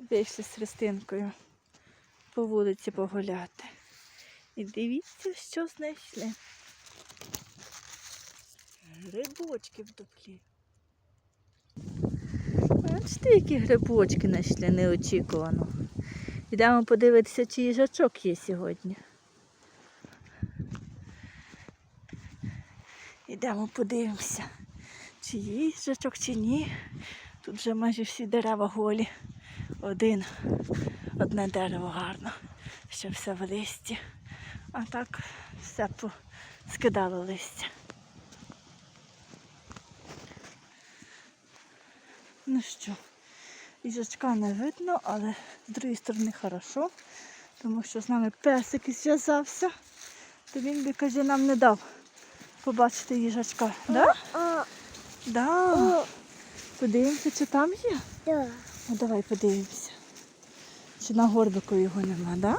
Вийшли з Христинкою по вулиці погуляти. І дивіться, що знайшли. Грибочки в дуплі. Бачите, які грибочки знайшли неочікувано. Йдемо подивитися, чи їжачок є сьогодні. Йдемо подивимося, чи їжачок, чи ні. Тут вже майже всі дерева голі. Один, одне дерево гарно, ще все в листі. А так все скидало листя. Ну що, їжачка не видно, але з другої сторони хорошо, тому що з нами песик зв'язався, то він би, каже, нам не дав побачити їжачка. Да? Да. Подивимося, чи там є. да. Ну давай подивимося. Чи на горбику його нема, да?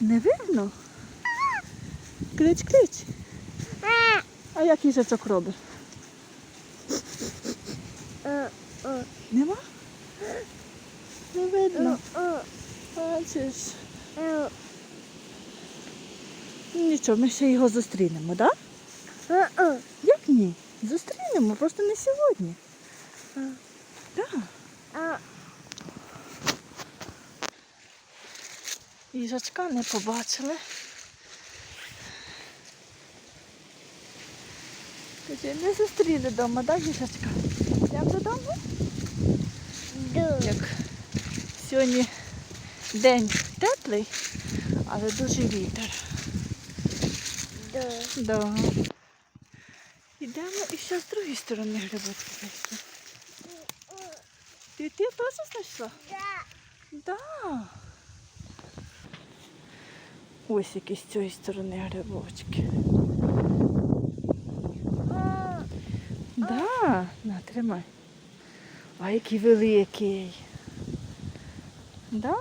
Не видно? Клич, клич. А як їжачок робить? Нема? Не видно. о, о, Бачиш. Нічого, ми ще його зустрінемо, так? Да? Як ні? Зустрінемо, просто не сьогодні. Так. Їжачка не побачили. Не зустріли вдома, так, їжачка? Йдемо додому? да. Як сьогодні день теплий, але дуже вітер. Да. Да. Йдемо і ще з другої сторони грибочки. Ти, ти теж знайшла? Да. Да. Ось які з цієї сторони грибочки. Да, на, тримай. А який великий. Да.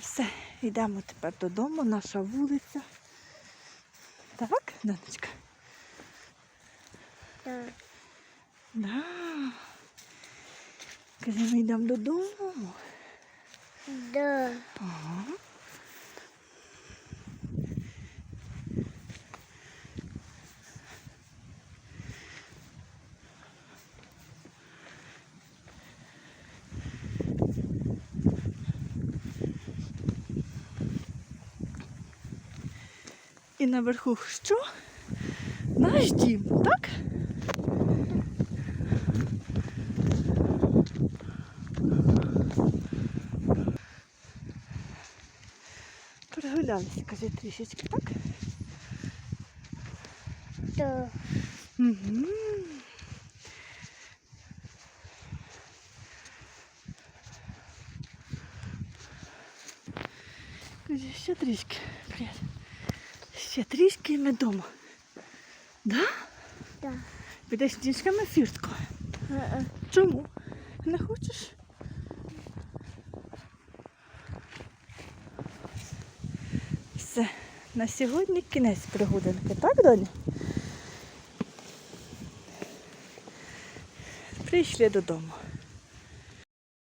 Все, йдемо тепер додому, наша вулиця. Так, донечка? да. Да. Каже, ми йдемо додому. Да. Ага. І наверху що? Наш дім, так? Прогулялися, каже, трішечки, так? Да. Угу. Каже, ще трішки. Привіт. Ще трішки і ми вдома. Да? Да. Підеш ніжками фіртку. Чому? Не хочеш? Все, на сьогодні кінець пригодинки, так, Доня? Прийшли додому.